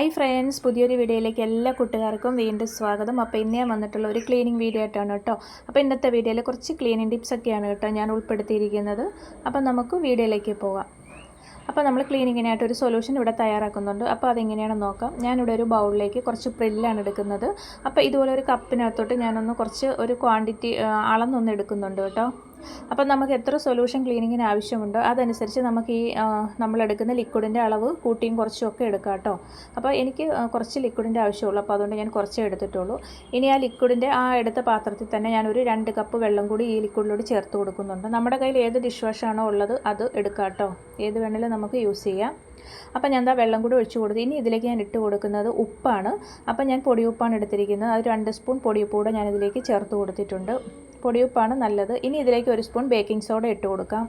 Hi friends പുതിയൊരു വീഡിയോയിലേക്ക് എല്ലാ കൂട്ടുകാർക്കും വീണ്ടും സ്വാഗതം. അപ്പോൾ ഇന്ന് വന്നിട്ടുള്ള ഒരു ക്ലീനിങ് വീഡിയോ ആയിട്ടാണ് കേട്ടോ. അപ്പോൾ ഇന്നത്തെ വീഡിയോയിൽ കുറച്ച് ക്ലീനിങ് ടിപ്സ് ഒക്കെയാണ് കേട്ടോ ഞാൻ ഉൾപ്പെടുത്തിയിരിക്കുന്നത്. അപ്പോൾ നമുക്ക് വീഡിയോയിലേക്ക് പോകാം. അപ്പോൾ നമ്മൾ ക്ലീനിങ്ങിനായിട്ട് ഒരു സൊല്യൂഷൻ ഇവിടെ തയ്യാറാക്കുന്നുണ്ട്. അപ്പോൾ അതെങ്ങനെയാണെന്ന് നോക്കാം. ഞാനിവിടെ ഒരു ബൗളിലേക്ക് കുറച്ച് പ്രില്ലാണ് എടുക്കുന്നത്. അപ്പോൾ ഇതുപോലെ ഒരു കപ്പിനകത്തോട്ട് ഞാനൊന്ന് കുറച്ച് ഒരു ക്വാണ്ടിറ്റി അളന്നൊന്ന് എടുക്കുന്നുണ്ട് കേട്ടോ. അപ്പം നമുക്ക് എത്ര സൊല്യൂഷൻ ക്ലീനിങ്ങിന് ആവശ്യമുണ്ടോ അതനുസരിച്ച് നമുക്ക് ഈ നമ്മളെടുക്കുന്ന ലിക്വിഡിന്റെ അളവ് കൂട്ടിയും കുറച്ചും ഒക്കെ എടുക്കാം കേട്ടോ. അപ്പോൾ എനിക്ക് കുറച്ച് ലിക്വിഡിന്റെ ആവശ്യമുള്ളൂ. അപ്പോൾ അതുകൊണ്ട് ഞാൻ കുറച്ചേ എടുത്തിട്ടുള്ളൂ. ഇനി ആ ലിക്വിഡിന്റെ ആ എടുത്ത പാത്രത്തിൽ തന്നെ ഞാനൊരു രണ്ട് കപ്പ് വെള്ളം കൂടി ഈ ലിക്വിഡിലോട് ചേർത്ത് കൊടുക്കുന്നുണ്ട്. നമ്മുടെ കയ്യിൽ ഏത് ഡിഷ് വാഷാണോ ഉള്ളത് അത് എടുക്കാം കേട്ടോ. ഏത് വേണമെങ്കിലും നമുക്ക് യൂസ് ചെയ്യാം. അപ്പോൾ ഞാൻ എന്താ വെള്ളം കൂടി ഒഴിച്ചു കൊടുത്തു ഇനി ഇതിലേക്ക് ഞാൻ ഇട്ട് കൊടുക്കുന്നത് ഉപ്പാണ്. അപ്പോൾ ഞാൻ പൊടിയുപ്പാണ് എടുത്തിരിക്കുന്നത്. അത് രണ്ട് സ്പൂൺ പൊടിയുപ്പ് കൂടെ ഞാനിതിലേക്ക് ചേർത്ത് കൊടുത്തിട്ടുണ്ട്. പൊടിയുപ്പാണ് നല്ലത്. ഇനി ഇതിലേക്ക് ഒരു സ്പൂൺ ബേക്കിംഗ് സോഡ ഇട്ട് കൊടുക്കാം.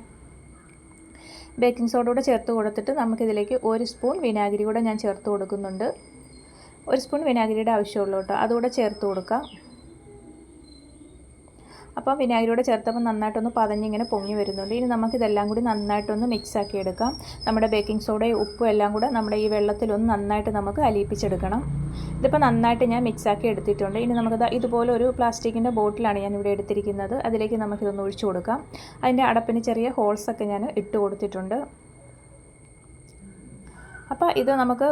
ബേക്കിംഗ് സോഡ കൂടെ ചേർത്ത് കൊടുത്തിട്ട് നമുക്കിതിലേക്ക് ഒരു സ്പൂൺ വിനാഗിരി കൂടെ ഞാൻ ചേർത്ത് കൊടുക്കുന്നുണ്ട്. ഒരു സ്പൂൺ വിനാഗിരിയുടെ ആവശ്യമുള്ളൂ കേട്ടോ. അതുകൂടെ ചേർത്ത് കൊടുക്കാം. അപ്പം വിനാഗിരിയോടെ ചേർത്തപ്പോൾ നന്നായിട്ടൊന്ന് പതഞ്ഞിങ്ങനെ പൊങ്ങി വരുന്നുണ്ട്. ഇനി നമുക്കിതെല്ലാം കൂടി നന്നായിട്ടൊന്ന് മിക്സ് ആക്കി എടുക്കാം നമ്മുടെ ബേക്കിംഗ് സോഡയും ഉപ്പും എല്ലാം കൂടെ നമ്മുടെ ഈ വെള്ളത്തിലൊന്ന് നന്നായിട്ട് നമുക്ക് അലിയിപ്പിച്ചെടുക്കണം. ഇതിപ്പോൾ നന്നായിട്ട് ഞാൻ മിക്സാക്കി എടുത്തിട്ടുണ്ട്. ഇനി നമുക്ക് ഇതുപോലെ ഒരു പ്ലാസ്റ്റിക്കിന്റെ ബോട്ടിലാണ് ഞാൻ ഇവിടെ എടുത്തിരിക്കുന്നത്. അതിലേക്ക് നമുക്കിതൊന്ന് ഒഴിച്ചു കൊടുക്കാം. അതിന്റെ അടപ്പിന് ചെറിയ ഹോൾസൊക്കെ ഞാൻ ഇട്ട് കൊടുത്തിട്ടുണ്ട്. അപ്പോൾ ഇത് നമുക്ക്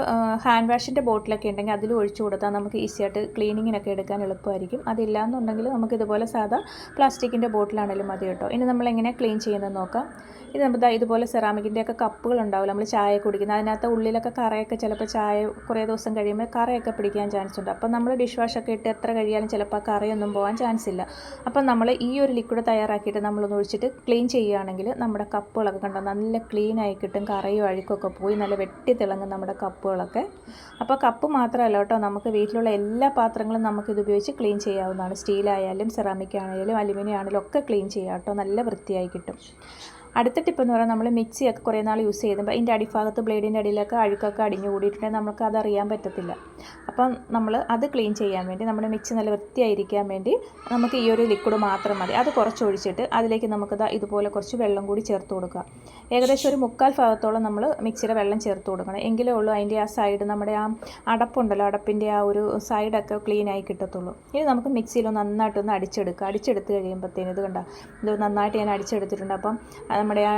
ഹാൻഡ് വാഷിന്റെ ബോട്ടിലൊക്കെ ഉണ്ടെങ്കിൽ അതിൽ ഒഴിച്ചു കൊടുത്താൽ നമുക്ക് ഈസിയായിട്ട് ക്ലീനിങ്ങിനൊക്കെ എടുക്കാൻ എളുപ്പമായിരിക്കും. അതില്ലാന്നുണ്ടെങ്കിൽ നമുക്ക് ഇതുപോലെ സാധാ പ്ലാസ്റ്റിക്കിന്റെ ബോട്ടിലാണെങ്കിലും മതി കേട്ടോ. ഇനി നമ്മളെങ്ങനെ ക്ലീൻ ചെയ്യുന്നത് നോക്കാം. ഇത് നമുക്ക് ഇതുപോലെ സെറാമിക്കിന്റെ ഒക്കെ കപ്പുകൾ ഉണ്ടാവില്ല? നമ്മൾ ചായ കുടിക്കുന്നത് അതിനകത്ത് ഉള്ളിലൊക്കെ കറയൊക്കെ ചിലപ്പോൾ ചായ കുറേ ദിവസം കഴിയുമ്പോൾ കറയൊക്കെ പിടിക്കാൻ ചാൻസ് ഉണ്ട്. അപ്പോൾ നമ്മൾ ഡിഷ് വാഷൊക്കെ ഇട്ട് എത്ര കഴിയാലും ചിലപ്പോൾ കറയൊന്നും പോകാൻ ചാൻസ് ഇല്ല. അപ്പം നമ്മൾ ഈ ഒരു ലിക്വിഡ് തയ്യാറാക്കിയിട്ട് നമ്മളൊന്ന് ഒഴിച്ചിട്ട് ക്ലീൻ ചെയ്യുകയാണെങ്കിൽ നമ്മുടെ കപ്പുകളൊക്കെ കണ്ടോ നല്ല ക്ലീൻ ആയി കിട്ടും കറയും അഴുക്കൊക്കെ പോയി നല്ല വെട്ടി തിളങ്ങും നമ്മുടെ കപ്പുകളൊക്കെ. അപ്പോൾ കപ്പ് മാത്രമല്ല കേട്ടോ നമുക്ക് വീട്ടിലുള്ള എല്ലാ പാത്രങ്ങളും നമുക്കിത് ഉപയോഗിച്ച് ക്ലീൻ ചെയ്യാവുന്നതാണ്. സ്റ്റീലായാലും സെറാമിക് ആണെങ്കിലും അലുമിനിയം ആണെങ്കിലും ഒക്കെ ക്ലീൻ ചെയ്യാം കേട്ടോ. നല്ല വൃത്തിയായി കിട്ടും. അടുത്ത ടിപ്പ് എന്ന് പറഞ്ഞാൽ നമ്മൾ മിക്സിയൊക്കെ കുറേ നാൾ യൂസ് ചെയ്യുമ്പോൾ അതിന്റെ അടിഭാഗത്ത് ബ്ലേഡിന്റെ അടിയിലൊക്കെ അഴുക്കൊക്കെ അടിഞ്ഞു കൂടിയിട്ടുണ്ടെങ്കിൽ നമുക്ക് അത് അറിയാൻ പറ്റത്തില്ല. അപ്പം നമ്മൾ അത് ക്ലീൻ ചെയ്യാൻ വേണ്ടി നമ്മുടെ മിക്സി നല്ല വൃത്തിയായിരിക്കാൻ വേണ്ടി നമുക്ക് ഈ ഒരു ലിക്വിഡ് മാത്രം മതി. അത് കുറച്ച് ഒഴിച്ചിട്ട് അതിലേക്ക് നമുക്ക് ഇതുപോലെ കുറച്ച് വെള്ളം കൂടി ചേർത്ത് കൊടുക്കുക ഏകദേശം ഒരു മുക്കാൽ ഭാഗത്തോളം നമ്മൾ മിക്സിയുടെ വെള്ളം ചേർത്ത് കൊടുക്കണം. എങ്കിലേ ഉള്ളൂ അതിന്റെ ആ സൈഡ് നമ്മുടെ ആ അടപ്പുണ്ടല്ലോ അടപ്പിന്റെ ആ ഒരു സൈഡൊക്കെ ക്ലീൻ ആയി കിട്ടത്തുള്ളൂ. ഇനി നമുക്ക് മിക്സിയിൽ നന്നായിട്ടൊന്ന് അടിച്ചെടുക്കുക അടിച്ചെടുത്ത് കഴിയുമ്പോഴത്തേനും ഇത് കണ്ട ഇത് നന്നായിട്ട് ഞാൻ അടിച്ചെടുത്തിട്ടുണ്ട്. അപ്പം നമ്മുടെ ആ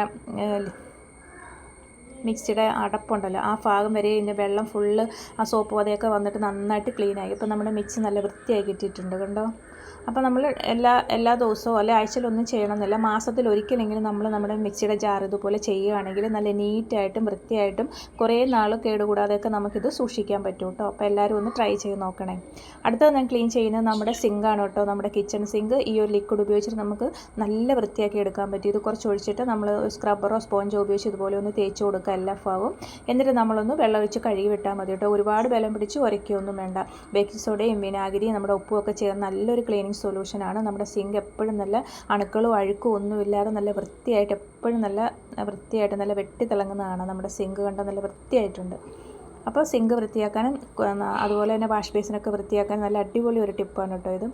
മിക്സിയുടെ അടപ്പുണ്ടല്ലോ. ആ ഭാഗം വരെ ഇതിന്റെ വെള്ളം ഫുള്ള് ആ സോപ്പ് പതയൊക്കെ വന്നിട്ട് നന്നായിട്ട് ക്ലീനായി ഇപ്പം നമ്മുടെ മിക്സി നല്ല വൃത്തിയായി കിട്ടിയിട്ടുണ്ട് കണ്ടോ? അപ്പോൾ നമ്മൾ എല്ലാ എല്ലാ ദിവസവും അല്ലെ ആഴ്ചയിലൊന്നും ചെയ്യണമെന്നില്ല. മാസത്തിൽ ഒരിക്കലെങ്കിലും നമ്മൾ നമ്മുടെ മിക്സിയുടെ ജാർ ഇതുപോലെ ചെയ്യുകയാണെങ്കിൽ നല്ല നീറ്റായിട്ടും വൃത്തിയായിട്ടും കുറേ നാൾ കേടുകൂടാതെയൊക്കെ നമുക്കിത് സൂക്ഷിക്കാൻ പറ്റും കേട്ടോ. അപ്പോൾ എല്ലാവരും ഒന്ന് ട്രൈ ചെയ്ത് നോക്കണേ. അടുത്തത് ഞാൻ ക്ലീൻ ചെയ്യുന്നത് നമ്മുടെ സിങ്കാണ് കേട്ടോ. നമ്മുടെ കിച്ചൺ സിങ്ക്. ഈ ഒരു ലിക്വിഡ് ഉപയോഗിച്ചിട്ട് നമുക്ക് നല്ല വൃത്തിയാക്കി എടുക്കാൻ പറ്റും. ഇത് കുറച്ച് ഒഴിച്ചിട്ട് നമ്മൾ സ്ക്രബ്ബറോ സ്പോഞ്ചോ ഉപയോഗിച്ച് ഇതുപോലെ ഒന്ന് തേച്ച് കൊടുക്കുക എല്ലാ ഭാഗവും. എന്നിട്ട് നമ്മളൊന്ന് വെള്ളം ഒഴിച്ച് കഴുകി വിട്ടാൽ മതി കേട്ടോ. ഒരുപാട് ബലം പിടിച്ച് ഉരയ്ക്കൊന്നും വേണ്ട. ബേക്കിംഗ് സോഡയും വിനാഗിരിയും നമ്മുടെ ഉപ്പും ഒക്കെ ചേർന്ന് നല്ലൊരു ക്ലീനിങ് സൊല്യൂഷനാണ്. നമ്മുടെ സിങ്ക് എപ്പോഴും നല്ല അണുക്കളും അഴുക്കും ഒന്നുമില്ലാതെ നല്ല വൃത്തിയായിട്ട് എപ്പോഴും നല്ല വൃത്തിയായിട്ട് നല്ല വെട്ടി തിളങ്ങുന്നതാണ് നമ്മുടെ സിങ്ക് കണ്ട നല്ല വൃത്തിയായിട്ടുണ്ട്. അപ്പോൾ സിങ്ക് വൃത്തിയാക്കാനും അതുപോലെ തന്നെ വാഷ് ബേസിനൊക്കെ വൃത്തിയാക്കാനും നല്ല അടിപൊളി ഒരു ടിപ്പാണ് കേട്ടോ ഇത്.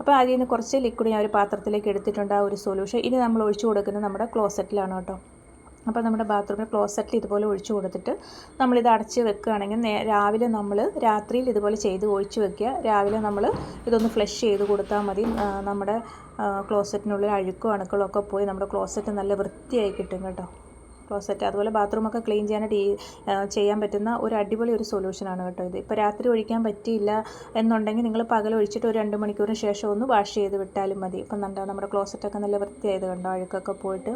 അപ്പോൾ അതിൽ നിന്ന് കുറച്ച് ലിക്വിഡ് ഞാൻ ഒരു പാത്രത്തിലേക്ക് എടുത്തിട്ടുണ്ട് ആ ഒരു സൊല്യൂഷൻ. ഇനി നമ്മൾ ഒഴിച്ചു കൊടുക്കുന്നത് നമ്മുടെ ക്ലോസറ്റിലാണ് കേട്ടോ. അപ്പോൾ നമ്മുടെ ബാത്റൂമിൽ ക്ലോസറ്റിൽ ഇതുപോലെ ഒഴിച്ചു കൊടുത്തിട്ട് നമ്മളിത് അടച്ച് വെക്കുകയാണെങ്കിൽ രാവിലെ നമ്മൾ രാത്രിയിൽ ഇതുപോലെ ചെയ്ത് ഒഴിച്ചു വെക്കുക. രാവിലെ നമ്മൾ ഇതൊന്ന് ഫ്ലഷ് ചെയ്ത് കൊടുത്താൽ മതി. നമ്മുടെ ക്ലോസറ്റിനുള്ളിൽ അഴുക്കും അണുക്കളൊക്കെ പോയി നമ്മുടെ ക്ലോസറ്റ് നല്ല വൃത്തിയായി കിട്ടും കേട്ടോ. ക്ലോസറ്റ് അതുപോലെ ബാത്റൂമൊക്കെ ക്ലീൻ ചെയ്യാനായിട്ട് ചെയ്യാൻ പറ്റുന്ന ഒരു അടിപൊളി ഒരു സൊല്യൂഷനാണ് കേട്ടോ ഇത്. ഇപ്പോൾ രാത്രി ഒഴിക്കാൻ പറ്റിയില്ല എന്നുണ്ടെങ്കിൽ നിങ്ങൾ പകൽ ഒഴിച്ചിട്ട് ഒരു രണ്ട് മണിക്കൂറിന് ശേഷം ഒന്ന് വാഷ് ചെയ്ത് വിട്ടാലും മതി. ഇപ്പം എന്താ നമ്മുടെ ക്ലോസറ്റൊക്കെ നല്ല വൃത്തിയായത് കണ്ടോ അഴുക്കൊക്കെ പോയിട്ട്.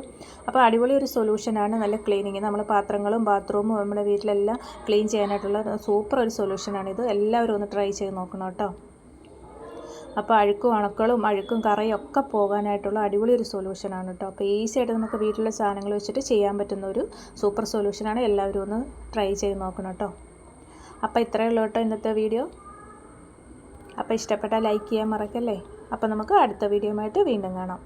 അപ്പോൾ അടിപൊളി ഒരു സൊല്യൂഷനാണ് നല്ല ക്ലീനിങ്. നമ്മൾ പാത്രങ്ങളും ബാത്റൂമും നമ്മുടെ വീട്ടിലെല്ലാം ക്ലീൻ ചെയ്യാനായിട്ടുള്ള സൂപ്പർ ഒരു സൊല്യൂഷനാണിത് എല്ലാവരും ഒന്ന് ട്രൈ ചെയ്ത് നോക്കണം കേട്ടോ. അപ്പോൾ അഴുക്കും അണുക്കളും അഴുക്കും കറയും ഒക്കെ പോകാനായിട്ടുള്ള അടിപൊളി ഒരു സൊല്യൂഷനാണ് കേട്ടോ. അപ്പോൾ ഈസി ആയിട്ട് നമുക്ക് വീട്ടിലെ സാധനങ്ങൾ വെച്ചിട്ട് ചെയ്യാൻ പറ്റുന്ന ഒരു സൂപ്പർ സൊല്യൂഷനാണ് എല്ലാവരും ഒന്ന് ട്രൈ ചെയ്ത് നോക്കണം കേട്ടോ. അപ്പോൾ ഇത്രയേ ഉള്ളൂ കേട്ടോ ഇന്നത്തെ വീഡിയോ അപ്പോൾ ഇഷ്ടപ്പെട്ടാൽ ലൈക്ക് ചെയ്യാൻ മറക്കല്ലേ? അപ്പോൾ നമുക്ക് അടുത്ത വീഡിയോ ആയിട്ട് വീണ്ടും കാണാം.